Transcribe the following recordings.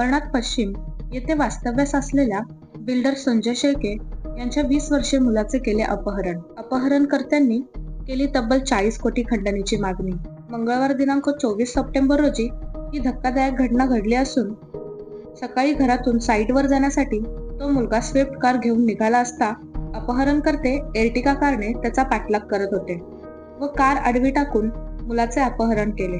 अंबरनाथ पश्चिम येथे वास्तव्यास असलेल्या बिल्डर संजय शेळके यांच्या वीस वर्षे मुलाचे केले अपहरण. अपहरणकर्त्यांनी केली तब्बल चाळीस कोटी खंडणीची मागणी. मंगळवार दिनांक चोवीस सप्टेंबर रोजी ही धक्कादायक घटना घडली असून सकाळी घरातून साईटवर जाण्यासाठी तो मुलगा स्विफ्ट कार घेऊन निघाला असता अपहरणकर्ते एर्टिका कारने त्याचा पाठलाग करत होते व कार आडवी टाकून मुलाचे अपहरण केले.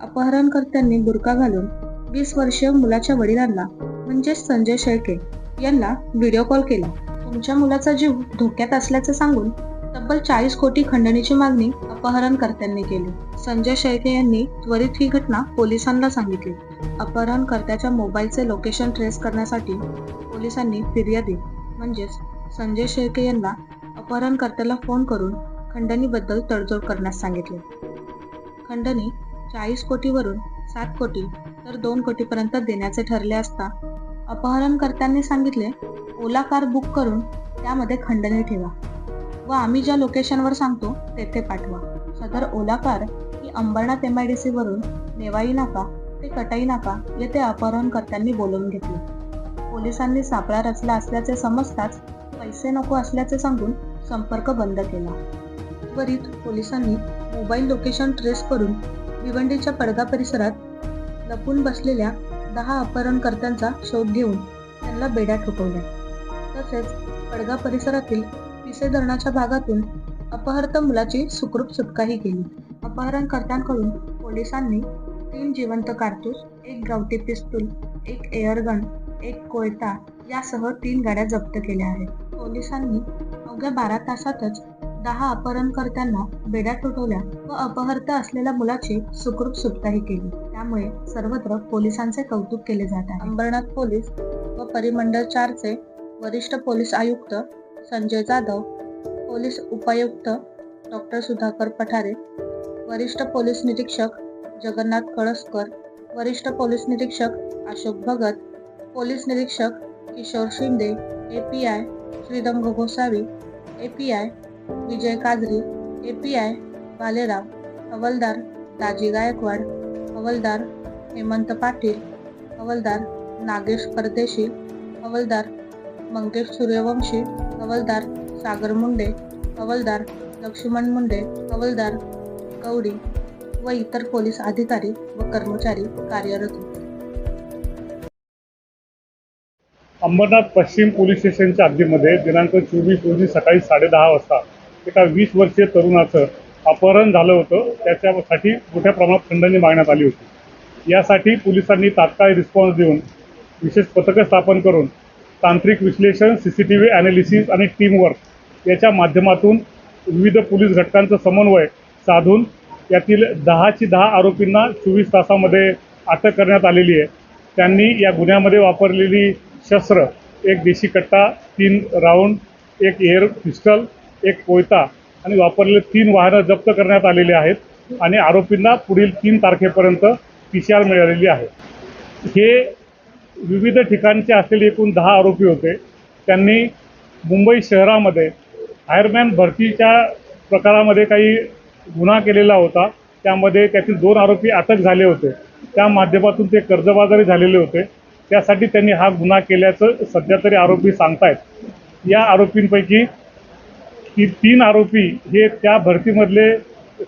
अपहरणकर्त्यांनी बुरका घालून वीस वर्षीय मुलाच्या वडिलांना म्हणजेच संजय शेळके यांना व्हिडिओ कॉल केला. तुमच्या मुलाचा जीव धोक्यात असल्याचं सांगून तब्बल चाळीस कोटी खंडणीची मागणी अपहरणकर्त्यांनी केली. संजय शेळके यांनी त्वरित ही घटना पोलिसांना सांगितली. अपहरणकर्त्याच्या मोबाईलचे लोकेशन ट्रेस करण्यासाठी पोलिसांनी फिर्यादी म्हणजेच संजय शेळके यांना अपहरणकर्त्याला फोन करून खंडणीबद्दल तडजोड करण्यास सांगितले. खंडणी चाळीस कोटीवरून सात कोटी तर दोन कोटीपर्यंत देण्याचे ठरले असता अपहरणकर्त्यांनी सांगितले ओला कार बुक करून त्यामध्ये खंडणी ठेवा व आम्ही ज्या लोकेशनवर सांगतो तेथे पाठवा. सदर ओला car he Ambernath M I D C वरून नेवाई नाका ते कटाई नाका येथे अपहरणकर्त्यांनी बोलवून घेतले. पोलिसांनी सापळा रचला असल्याचे समजताच पैसे नको असल्याचे सांगून संपर्क बंद केला. त्वरित पोलिसांनी मोबाईल लोकेशन ट्रेस करून भिवंडीच्या पडगा परिसरात लपून बसलेल्या दहा अपहरणकर्त्यांचा शोध घेऊन त्यांना बेड्या ठोकवल्या. तसेच पडगा परिसरातील पिसे धरणाच्या भागातून अपहर्त मुलाची सुखरूप सुटकाही केली. अपहरणकर्त्यांकडून पोलिसांनी तीन जिवंत कारतूस एक गावठी पिस्तूल एक एअरगन एक कोयता यासह तीन गाड्या जप्त केल्या आहेत. पोलिसांनी अवघ्या बारा तासातच दहा अपहरणकर्त्यांना बेड्या तुटवल्या व अपहर्त असलेल्या मुलाची सुखरूप सुटकाही केली. त्यामुळे सर्वत्र पोलिसांचे कौतुक केले जात आहे. अंबरनाथ पोलीस व परिमंडळ चारचे वरिष्ठ पोलीस आयुक्त संजय जाधव पोलीस उपायुक्त डॉक्टर सुधाकर पठारे वरिष्ठ पोलीस निरीक्षक जगन्नाथ कळसकर वरिष्ठ पोलीस निरीक्षक अशोक भगत पोलीस निरीक्षक Kishor Shinde A P I Shrirang Gosavi A P I Vijay Kajari A P I Bhalerao हवलदार दाजी गायकवाड हवलदार हेमंत पाटील हवलदार नागेश परदेशी हवलदार मंगेश सूर्यवंशी हवलदार सागर मुंडे हवलदार लक्ष्मण मुंडे हवलदार कवडी व इतर पोलीस अधिकारी व कर्मचारी कार्यरत होते. अंबरनाथ पश्चिम पोलीस स्टेशनच्या हद्दीमध्ये दिनांक चोवीस रोजी सकाळी साडेदहा वाजता एका वीस वर्षीय तरुणाचं अपहरण झालं होतं. त्याच्यासाठी मोठ्या प्रमाणात खंडणी मागण्यात आली होती. यासाठी पोलिसांनी तात्काळ रिस्पॉन्स देऊन विशेष पथकं स्थापन करून तांत्रिक विश्लेषण C C T V analysis आणि टीमवर्क याच्या माध्यमातून विविध पोलीस घटकांचं समन्वय साधून यातील दहाची दहा आरोपींना चोवीस तासामध्ये अटक करण्यात आलेली आहे. त्यांनी या गुन्ह्यामध्ये वापरलेली शस्त्र एक देशी कट्टा तीन राऊंड एक एअर पिस्टल एक कोयता आणि वापरलेले तीन वाहनं जप्त करण्यात आलेली आहेत आणि आरोपींना पुढील तीन तारखेपर्यंत पी सी आर मिळालेली आहे. हे विविध ठिकाणचे असलेले एकूण दहा आरोपी होते. त्यांनी मुंबई शहरामध्ये फायरमॅन भरतीच्या प्रकारामध्ये काही गुन्हा केलेला होता. त्यामध्ये त्यातील दोन आरोपी अटक झाले होते. त्या माध्यमातून ते कर्जबाजारी झालेले होते. त्यासाठी त्यांनी हा गुन्हा केल्याचं सध्या तरी आरोपी सांगतायत. या आरोपींपैकी ती तीन आरोपी हे त्या भरतीमधले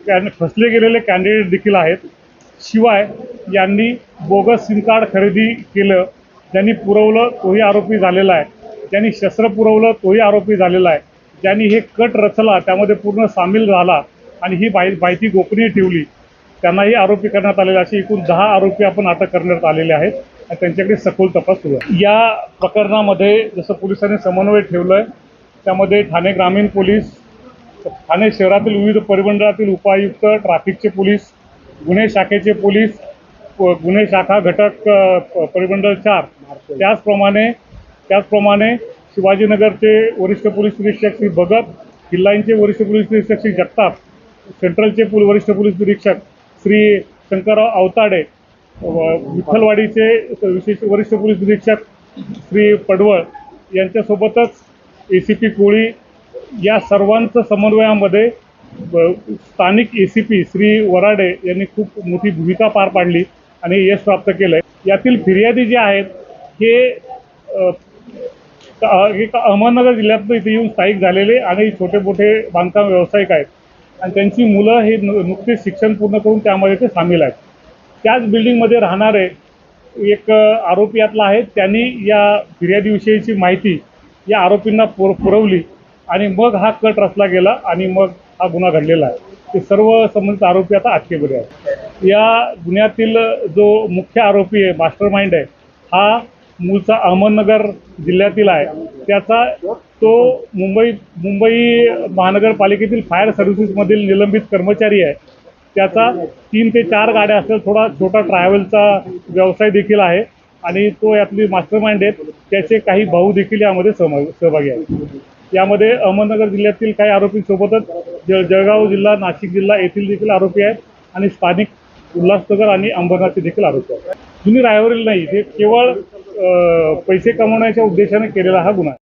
कॅन फसले गेलेले कॅन्डिडेट देखील आहेत. शिवाय यांनी बोगस सिम कार्ड खरेदी केलं ज्यांनी पुरवलं तोही आरोपी झालेला आहे. ज्यांनी शस्त्र पुरवलं तोही आरोपी झालेला आहे. ज्यांनी हे कट रचला त्यामध्ये पूर्ण सामील झाला आणि ही माहि माहिती गोपनीय ठेवली त्यांनाही आरोपी करण्यात आलेले असे एकूण दहा आरोपी आपण अटक करण्यात आलेले आहेत आणि त्यांच्याकडे सखोल तपास सुरू आहे. या प्रकरणामध्ये जसं पोलिसांनी समन्वय ठेवलं आहे त्यामध्ये ठाणे ग्रामीण पोलीस ठाणे शहरातील विविध परिमंडळातील उपायुक्त ट्रॅफिकचे पोलीस गुन्हे शाखेचे पोलीस गुन्हे शाखा घटक प- परिमंडळ चार. त्याचप्रमाणे त्याचप्रमाणे शिवाजीनगरचे वरिष्ठ पोलीस निरीक्षक श्री भगत किल्लाईंचे वरिष्ठ पोलीस निरीक्षक श्री जगताप सेंट्रलचे पोल वरिष्ठ पोलीस निरीक्षक श्री शंकरराव अवताडे विठ्ठलवाडीचे विशेष वरिष्ठ पोलीस निरीक्षक श्री पडवळ यांच्यासोबतच ए सी पी कोळी या सर्वांचं समन्वयामध्ये ब- स्थानिक A C P Shri Varade यांनी खूप मोठी भूमिका पार पाडली आणि यश प्राप्त केलं आहे यातील फिर्यादी जे आहेत हे एक अहमदनगर जिल्ह्यातनं इथे येऊन स्थायिक झालेले आणि छोटे मोठे बांधकाम व्यावसायिक आहेत. आणि त्यांची मुलं हे नुकतेच शिक्षण पूर्ण करून त्यामध्ये ते सामील आहेत. त्याच बिल्डिंगमध्ये राहणारे एक आरोपी यातला आहे. त्यांनी या फिर्यादीविषयीची माहिती या आरोपींना पुर पुरवली आणि मग हा कट रचला गेला आणि मग हा गुन्हा घडलेला आहे. ते सर्व संबंधित आरोपी आता अटकेमध्ये आहेत. या गुन्ह्यातील जो मुख्य आरोपी आहे मास्टर माइंड आहे हा मूळचा अहमदनगर जिल्ह्यातील आहे. त्याचा तो मुंबई मुंबई महानगरपालिकेतील फायर सर्व्हिसेसमधील निलंबित कर्मचारी आहे. त्याचा तीन ते चार गाड्या असलेला थोडा छोटा ट्रॅव्हलचा व्यवसाय देखील आहे. आणि तो यातली मास्टर माइंड आहेत त्याचे काही भाऊ देखील यामध्ये सहभागी सहभागी आहेत. यामध्ये अहमदनगर जिल्ह्यातील काही आरोपींसोबतच जळ जळगाव जिल्हा नाशिक जिल्हा येथील देखील आरोपी आहेत आणि स्थानिक उल्हासनगर आणि अंबरनाथचे देखील आरोपी आहेत. जुनी रायवरील नाही हे केवळ पैसे कमवण्याच्या उद्देशाने केलेला हा गुन्हा आहे.